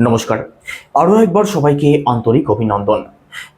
নমস্কার। আরও একবার সবাইকে আন্তরিক অভিনন্দন।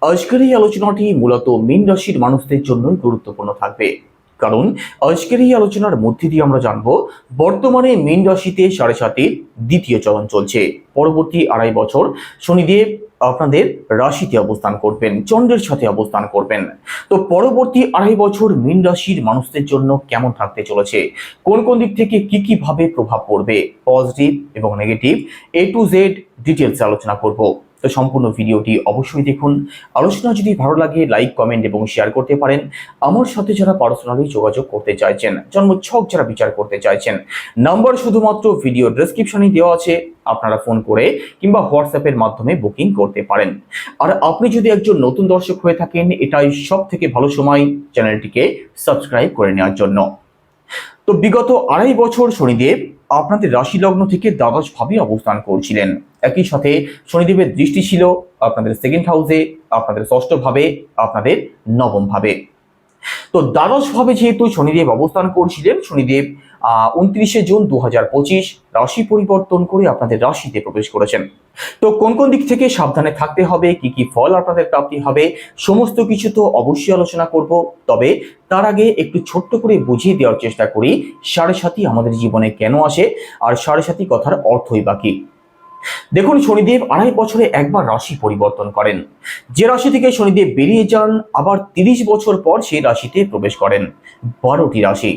আজকের এই আলোচনাটি মূলত মীন রাশির মানুষদের জন্যই গুরুত্বপূর্ণ থাকবে। কারণ আজকের এই আলোচনার মধ্যে দিয়ে আমরা জানব, বর্তমানে মীন রাশিতে সাড়ে সাতে দ্বিতীয় চলন চলছে। পরবর্তী আড়াই বছর শনিদেব আপনাদের রাশিতে অবস্থান করবেন, চন্দ্রের সাথে অবস্থান করবেন। তো পরবর্তী আড়াই বছর মীন রাশির মানুষদের জন্য কেমন থাকতে চলেছে? কোন কোন দিক থেকে কি কীভাবে প্রভাব পড়বে? পজিটিভ এবং negative? A to Z details আলোচনা করব। তো সম্পূর্ণ ভিডিওটি অবশ্যই দেখুন। আলোচনা যদি ভালো লাগে লাইক কমেন্ট এবং শেয়ার করতে পারেন। আমার সাথে যারা পার্সোনালি যোগাযোগ করতে চাইছেন জন্মছক যারা বিচার করতে চাইছেন নাম্বার শুধুমাত্র ভিডিও ডেসক্রিপশনে দেওয়া আছে। আপনারা ফোন করে কিংবা হোয়াটসঅ্যাপের মাধ্যমে বুকিং করতে পারেন। আর আপনি যদি একজন নতুন দর্শক হয়ে থাকেন, এটাই সব থেকে ভালো সময় চ্যানেলটিকে সাবস্ক্রাইব করে নেওয়ার জন্য। তো বিগত আড়াই বছর শনিদেব আপনাদের রাশি লগ্ন থেকে দ্বাদশ ভাবে অবস্থান করছিলেন। একই সাথে শনিদেবের দৃষ্টি ছিল আপনাদের সেকেন্ড হাউসে আপনাদের ষষ্ঠ ভাবে, আপনাদের নবম ভাবে। তো দ্বাদশ ভাবে যেহেতু শনিদেব অবস্থান করছিলেন, শনিদেব উনত্রিশে জুন দু রাশি পরিবর্তন করে আপনাদের রাশিতে প্রবেশ করেছেন। তো কোন কোন দিক থেকে সাবধানে থাকতে হবে, কি কি ফল আপনাদের প্রাপ্তি হবে, সমস্ত কিছু তো অবশ্যই আলোচনা করব। তবে তার আগে একটু ছোট্ট করে বুঝিয়ে দেওয়ার চেষ্টা করি, সাড়ে সাথী আমাদের জীবনে কেন আসে, আর সাড়ে সাথী কথার অর্থই বাকি দেখুন, শনিদেব আড়াই বছরে একবার রাশি পরিবর্তন করেন। যে রাশি থেকে শনিদেব বেরিয়ে যান, আবার তিরিশ বছর পর সেই রাশিতে প্রবেশ করেন। বারোটি রাশি।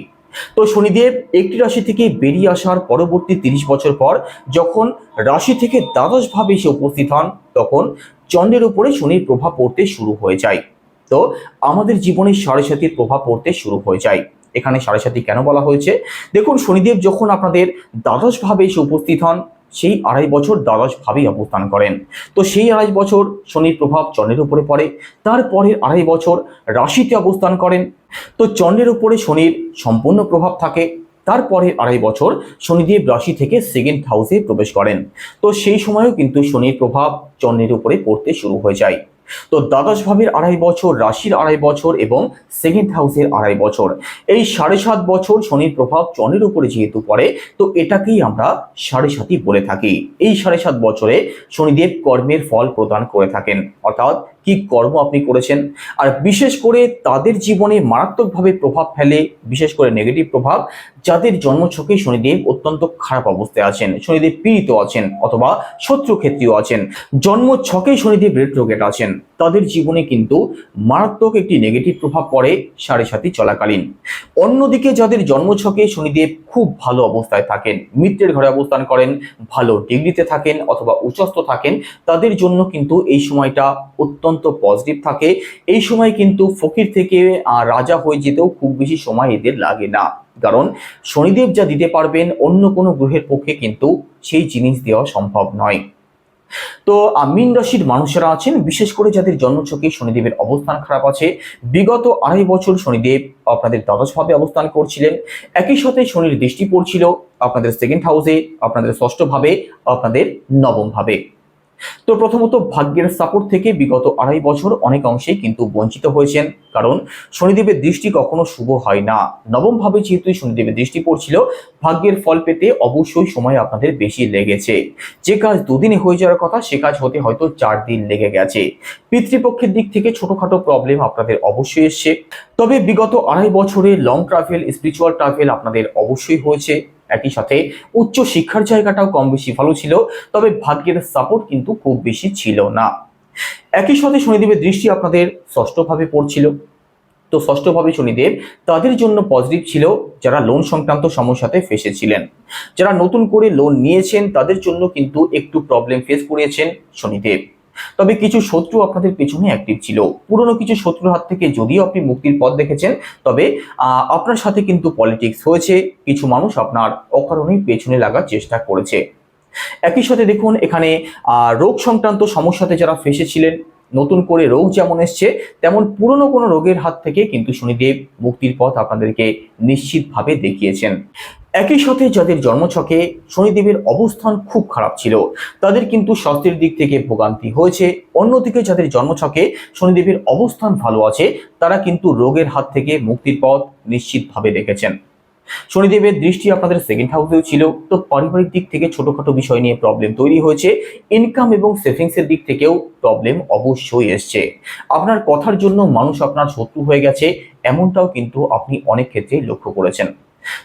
তো শনিদেব একটি রাশি থেকে বেরিয়ে আসার পরবর্তী তিরিশ বছর পর যখন রাশি থেকে দ্বাদশ ভাবে এসে উপস্থিত হন, তখন চন্দ্রের উপরে শনির প্রভাব পড়তে শুরু হয়ে যায়। তো আমাদের জীবনে সাড়ে সাতির প্রভাব পড়তে শুরু হয়ে যায়। এখানে সাড়ে সাতি কেন বলা হয়েছে? দেখুন, শনিদেব যখন আপনাদের দ্বাদশ ভাবে এসে উপস্থিত হন সেই আড়াই বছর দ্বাদশ ভাবেই অবস্থান করেন। তো সেই আড়াই বছর শনির প্রভাব চন্দ্রের উপরে পড়ে, তারপরের আড়াই বছর রাশিতে অবস্থান করেন। তো চন্দ্রের উপরে শনির সম্পূর্ণ প্রভাব থাকে তারপরে আড়াই বছর শনিদেব রাশি থেকে সেকেন্ড হাউসে প্রবেশ করেন। তো সেই সময়ও কিন্তু শনির প্রভাব চন্দ্রের উপরে পড়তে শুরু হয়ে যায়। তো দ্বাদশ ভাবের আড়াই বছর, রাশির আড়াই বছর এবং সেকেন্ড হাউসের আড়াই বছর। এই সাড়ে সাত বছর শনির প্রভাব চনের উপরে যেহেতু পড়ে, তো এটাকেই আমরা সাড়ে সাতই বলে থাকি। এই সাড়ে সাত বছরে শনিদেব কর্মের ফল প্রদান করে থাকেন। অর্থাৎ কি কর্ম আপনি করেছেন? আর বিশেষ করে তাদের জীবনে মারাত্মকভাবে প্রভাব ফেলে, বিশেষ করে নেগেটিভ প্রভাব, যাদের জন্মছকে শনিদেব অত্যন্ত খারাপ অবস্থায় আছেন। শনিদেব পীড়িত আছেন অথবা শত্রু ক্ষেত্রীয় আছেন। জন্ম ছকে শনিদেব রেট্রোগেট আছেন। তাদের জীবনে কিন্তু মারাত্মক একটি নেগেটিভ প্রভাব পড়ে সাড়ে সাথী চলাকালীন। অন্যদিকে যাদের জন্মছকে শনিদেব খুব ভালো অবস্থায় থাকেন, মিত্রের ঘরে অবস্থান করেন, ভালো ডিগ্রিতে থাকেন অথবা উচ্চস্থ থাকেন, তাদের জন্য কিন্তু এই সময়টা অত্যন্ত পজিটিভ থাকে। এই সময় কিন্তু ফকির থেকে রাজা হয়ে যেতেও খুব বেশি সময় এদের লাগে না। কারণ শনিদেব যা দিতে পারবেন, অন্য কোনো গ্রহের পক্ষে কিন্তু সেই জিনিস দেওয়া সম্ভব নয়। তো মীন রাশির মানুষেরা আছেন, বিশেষ করে যাদের জন্মছকে শনিদেবের অবস্থান খারাপ আছে। বিগত আড়াই বছর শনিদেব আপনাদের দ্বাদশভাবে অবস্থান করছিলেন। একই সাথে শনির দৃষ্টি পড়ছিল আপনাদের সেকেন্ড হাউসে আপনাদের ষষ্ঠ ভাবে আপনাদের নবম ভাবে তো প্রথমত ভাগ্যের সাপোর্ট থেকে বিগত আড়াই বছর অনেক অংশেই কিন্তু বঞ্চিত হয়েছেন। কারণ শনিদেবের দৃষ্টি কখনো শুভ হয় না। নবম ভাবে যেহেতু শনিদেবের দৃষ্টি পড়ছিল, ভাগ্যের ফল পেতে অবশ্যই সময় আপনাদের বেশি লেগেছে। যে কাজ দুদিনে হয়ে যাওয়ার কথা, সে কাজ হতে হয়তো চার দিন লেগে গেছে। পিতৃপক্ষের দিক থেকে ছোটখাটো প্রবলেম আপনাদের অবশ্যই এসছে। তবে বিগত আড়াই বছরে লং ট্রাভেল স্পিরিচুয়াল ট্রাভেল আপনাদের অবশ্যই হয়েছে। একই সাথে উচ্চ শিক্ষার জায়গাটাও কম বেশি ভালো ছিল, তবে ভাগ্যের সাপোর্ট কিন্তু খুব বেশি ছিল না। একই সাথে শনিদেবের দৃষ্টি আপনাদের ষষ্ঠভাবে পড়ছিল। তো ষষ্ঠভাবে শনিদেব তাদের জন্য পজিটিভ ছিল, যারা লোন সংক্রান্ত সমস্যাতে ফেসেছিলেন। যারা নতুন করে লোন নিয়েছেন, তাদের জন্য কিন্তু একটু প্রবলেম ফেস করিয়েছেন শনিদেব। তবে কিছু শত্রু আপনাদের পেছনে অ্যাক্টিভ ছিল। পুরনো কিছু শত্রুর হাত থেকে যদিও আপনি মুক্তির পথ দেখেছেন, তবে আপনার সাথে কিন্তু পলিটিক্স হয়েছে। কিছু মানুষ আপনার অকারণেই পেছনে লাগার চেষ্টা করেছে। একই সাথে দেখুন, এখানে রোগ সংক্রান্ত সমস্যাতে যারা ফেসেছিলেন, নতুন করে রোগ যেমন এসছে, তেমন পুরনো কোনো রোগের হাত থেকে কিন্তু শনিদেব মুক্তির পথ আপনাদেরকে নিশ্চিতভাবে দেখিয়েছেন। একই সাথে যাদের জন্মছকে শনিদেবের অবস্থান খুব খারাপ ছিল, তাদের কিন্তু স্বাস্থ্যের দিক থেকে ভোগান্তি হয়েছে। অন্যদিকে যাদের জন্মছকে শনিদেবের অবস্থান ভালো আছে, তারা কিন্তু রোগের হাত থেকে মুক্তির পথ নিশ্চিতভাবে দেখেছেন। শনিদেবের দৃষ্টি আপনাদের সেকেন্ড হাউসেও ছিল। তো পারিবারিক দিক থেকে ছোটখাটো বিষয় নিয়ে প্রবলেম তৈরি হয়েছে। ইনকাম এবং সেভিংসের দিক থেকেও প্রবলেম অবশ্যই এসছে। আপনার কথার জন্য মানুষ আপনার শত্রু হয়ে গেছে, এমনটাও কিন্তু আপনি অনেক ক্ষেত্রে লক্ষ্য করেছেন।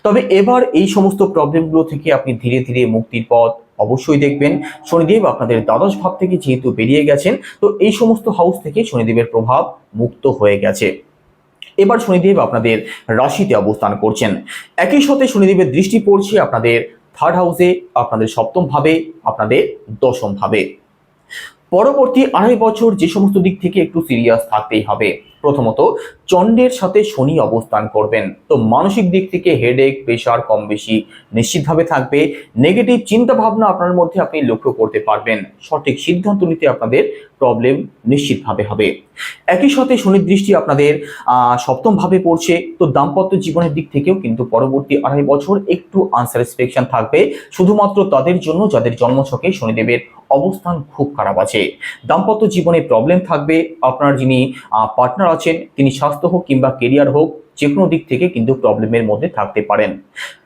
তবে এবার এই সমস্ত প্রবলেমগুলো থেকে আপনি ধীরে ধীরে মুক্তির পথ অবশ্যই দেখবেন। শনিদেব আপনাদের দ্বাদশ ভাব থেকে যেহেতু বেরিয়ে গেছেন, তো এই সমস্ত হাউস থেকে শনিদেবের প্রভাব মুক্ত হয়ে গেছে। এবার শনিদেব আপনাদের রাশিতে অবস্থান করছেন। একই সাথে শনিদেবের দৃষ্টি পড়ছে আপনাদের থার্ড হাউসে আপনাদের সপ্তম ভাবে, আপনাদের দশম ভাবে। পরবর্তী আড়াই বছর যে সমস্ত দিক থেকে একটু সিরিয়াস থাকতেই হবে। প্রথমত চন্ডের সাথে শনি অবস্থান করবেন। তো মানসিক দিক থেকে হেডেক প্রেশার কম বেশি নিশ্চিতভাবে থাকবে। নেগেটিভ চিন্তা ভাবনা আপনার মধ্যে আপনি লক্ষ্য করতে পারবেন। সঠিক সিদ্ধান্ত নিতে আপনাদের প্রবলেম নিশ্চিতভাবে হবে। একই সাথে শনির দৃষ্টি আপনাদের আহ, সপ্তম ভাবে পড়ছে। তো দাম্পত্য জীবনের দিক থেকেও কিন্তু পরবর্তী আড়াই বছর একটু আনস্যাটিসফ্যাকশন থাকবে। শুধুমাত্র তাদের জন্য যাদের জন্মছকে শনিদেবের অবস্থান খুব খারাপ আছে। দাম্পত্য জীবনে প্রবলেম থাকবে। আপনার যিনি পার্টনার আছেন তিনি স্বাস্থ্য হোক কিংবা কেরিয়ার হোক যে কোনো দিক থেকে কিন্তু প্রবলেমের মধ্যে থাকতে পারেন।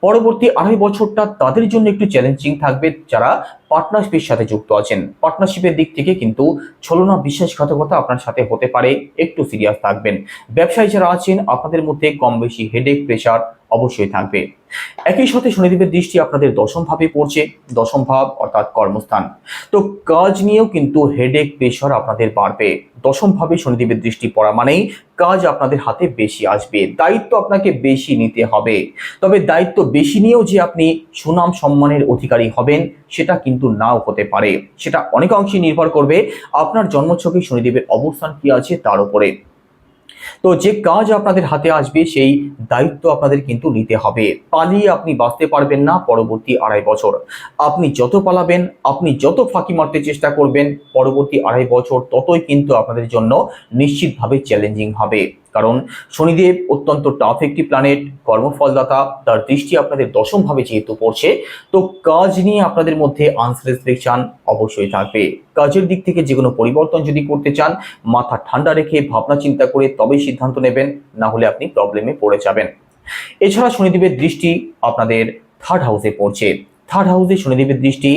পরবর্তী আড়াই বছরটা তাদের জন্য একটু চ্যালেঞ্জিং থাকবে যারা পার্টনারশিপের সাথে যুক্ত আছেন। পার্টনারশিপের দিক থেকে কিন্তু ছলনা বিশ্বাসঘাতকতা আপনার সাথে হতে পারে, একটু সিরিয়াস থাকবেন। ব্যবসায়ী যারা আছেন, আপনাদের মধ্যে কম বেশি হেডেক প্রেশার অবশ্যই থাকবে। একই সাথে শনিদেবের দৃষ্টি আপনাদের দশম ভাবে পড়ছে, দশম ভাব অর্থাৎ কর্মস্থান। তো কাজ নিয়েও কিন্তু হেডেক প্রেশার আপনাদের বাড়বে। দশম ভাবে শনিদেবের দৃষ্টি পড়া মানেই কাজ আপনাদের হাতে বেশি আসবে, দায়িত্ব আপনাকে বেশি নিতে হবে। তবে দায়িত্ব বেশি নিয়েও যে আপনি সুনাম সম্মানের অধিকারী হবেন, সেটা কিন্তু নাও হতে পারে। সেটা অনেকাংশে নির্ভর করবে আপনার জন্মছকে শনিদেবের অবস্থান কি আছে তার উপরে। তো যে কাজ আপনাদের হাতে আসবে, সেই দায়িত্ব আপনাদের কিন্তু নিতে হবে। পালিয়ে আপনি বাঁচতে পারবেন না পরবর্তী আড়াই বছর। আপনি যত পালাবেন, আপনি যত ফাঁকি মারতে চেষ্টা করবেন, পরবর্তী আড়াই বছর ততই কিন্তু আপনাদের জন্য নিশ্চিতভাবে চ্যালেঞ্জিং হবে। কারণ শনিদেব অত্যন্ত টাফ একটি প্ল্যানেট কর্মফলদাতা, তার দৃষ্টি আপনাদের দশম ভাবে যেহেতু পড়ছে, তো কাজ নিয়ে আপনাদের মধ্যে আনস্যাটিসফ্যাকশন অবশ্যই থাকবে। কাজের দিক থেকে যে কোনো পরিবর্তন যদি করতে চান, মাথা ঠান্ডা রেখে ভাবনা চিন্তা করে তবেই সিদ্ধান্ত নেবেন, না হলে আপনি প্রবলেমে পড়ে যাবেন। এছাড়া শনিদেবের দৃষ্টি আপনাদের থার্ড হাউসে পড়ছে। থার্ড হাউসে শনিদেবের দৃষ্টি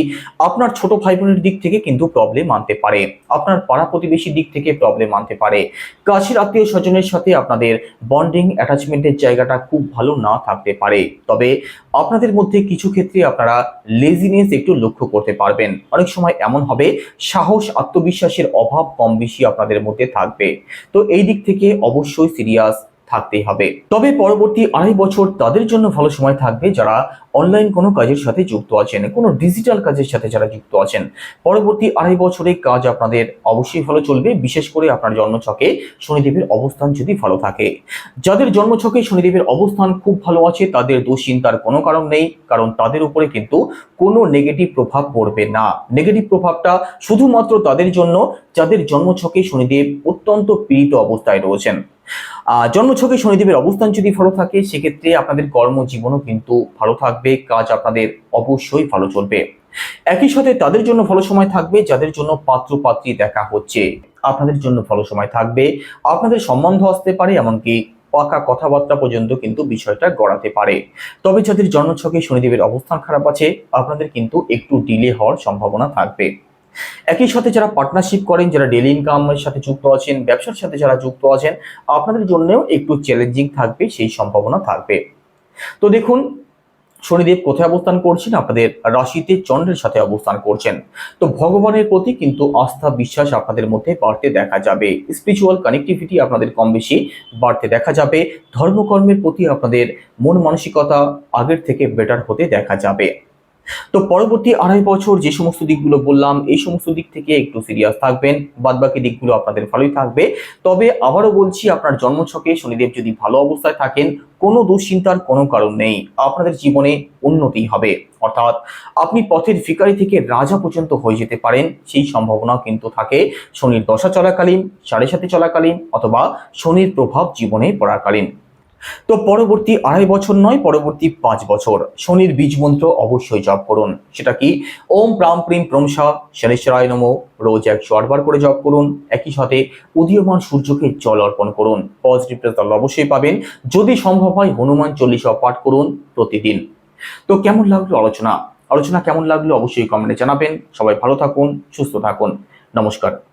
আপনার ছোট ভাই বোনের দিক থেকে কিন্তু প্রবলেম আনতে পারে। আপনার পাড়া প্রতিবেশীর দিক থেকে প্রবলেম আনতে পারে। কাছের আত্মীয় স্বজনের সাথে আপনাদের বন্ডিং অ্যাটাচমেন্টের জায়গাটা খুব ভালো না থাকতে পারে। তবে আপনাদের মধ্যে কিছু ক্ষেত্রে আপনারা লেজিনেস একটু লক্ষ্য করতে পারবেন। অনেক সময় এমন হবে, সাহস, আত্মবিশ্বাসের অভাব কম বেশি আপনাদের মধ্যে থাকবে। তো এই দিক থেকে অবশ্যই সিরিয়াস থাকতেই হবে। তবে পরবর্তী আড়াই বছর তাদের জন্য ভালো সময় থাকবে যারা অনলাইন কোনো কাজের সাথে যুক্ত আছেন, কোনো ডিজিটাল কাজের সাথে যারা যুক্ত আছেন। পরবর্তী আড়াই বছরে কাজ আপনাদের অবশ্যই ভালো চলবে, বিশেষ করে আপনার জন্মছকে শনিদেবের অবস্থান যদি ভালো থাকে। যাদের জন্মছকে শনিদেবের অবস্থান খুব ভালো আছে, তাদের দুশ্চিন্তার কোনো কারণ নেই, কারণ তাদের উপরে কিন্তু কোনো নেগেটিভ প্রভাব পড়বে না। নেগেটিভ প্রভাবটা শুধুমাত্র তাদের জন্য, যাদের জন্মছকে শনিদেব অত্যন্ত পীড়িত অবস্থায় রয়েছেন। জন্মছকে শনিদেবের অবস্থান যদি ভালো থাকে, সেক্ষেত্রে আপনাদের কর্মজীবনও কিন্তু ভালো থাকবে, কাজ আপনাদের অবশ্যই ভালো চলবে। একই সাথে তাদের জন্য ভালো সময় থাকবে, যাদের জন্য পাত্র পাত্রী দেখা হচ্ছে, আপনাদের জন্য ভালো সময় থাকবে। আপনাদের সম্বন্ধ আসতে পারে, এমনকি পাকা কথাবার্তা পর্যন্ত কিন্তু বিষয়টা গড়াতে পারে। তবে যাদের জন্মছকে শনিদেবের অবস্থান খারাপ আছে, আপনাদের কিন্তু একটু ডিলে হওয়ার সম্ভাবনা থাকবে। একই সাথে যারা পার্টনারশিপ করেন, যারা ডেলি ইনকামের সাথে যুক্ত আছেন, ব্যবসার সাথে যারা যুক্ত আছেন, আপনাদের জন্যও একটু চ্যালেঞ্জিং থাকবে, সেই সম্ভাবনা থাকবে। তো দেখুন, শনিদেব কোথায় অবস্থান করছেন? আপনাদের রাশিতে চন্দ্রের সাথে অবস্থান করছেন। তো ভগবানের প্রতি কিন্তু আস্থা, বিশ্বাস আপনাদের মধ্যে বাড়তে দেখা যাবে। স্পিরিচুয়াল কানেক্টিভিটি আপনাদের কম বেশি বাড়তে দেখা যাবে। ধর্মকর্মের প্রতি আপনাদের মন মানসিকতা আগের থেকে বেটার হতে দেখা যাবে। তো পরবর্তী আড়াই বছর যে সমস্ত দিকগুলো বললাম, এই সমস্ত দিক থেকে একটু সিরিয়াস থাকবেন। বাদবাকি দিকগুলো আপনাদের ভালোই থাকবে। তবে আবারও বলছি, আপনার জন্মছকে শনিদেব যদি ভালো অবস্থায় থাকেন, কোনো দুশ্চিন্তার কোনো কারণ নেই। আপনাদের জীবনে উন্নতি হবে। অর্থাৎ আপনি পথের ফিকারি থেকে রাজা পর্যন্ত হয়ে যেতে পারেন, সেই সম্ভাবনাও কিন্তু থাকে। শনির দশা চলাকালীন, সাড়ে সাথে চলাকালীন, অথবা শনির প্রভাব জীবনে পড়াকালীন। তো পরবর্তী আড়াই বছর নয়, পরবর্তী পাঁচ বছর। শনির বীজ মন্ত্র অবশ্যই জপ করুন। সেটা কি? ওম প্রাম প্রিম প্রমসা শনিশ্বরায় নমো। রোজ একশো আটবার করে জপ করুন। একই সাথে উদীয়মান সূর্যকে জল অর্পণ করুন। পজিটিভ রেজাল্ট অবশ্যই পাবেন। যদি সম্ভব হয় হনুমান চল্লিশা পাঠ করুন প্রতিদিন। তো কেমন লাগল আলোচনা? আলোচনা কেমন লাগল অবশ্যই কমেন্টে জানাবেন। সবাই ভালো থাকুন, সুস্থ থাকুন। নমস্কার।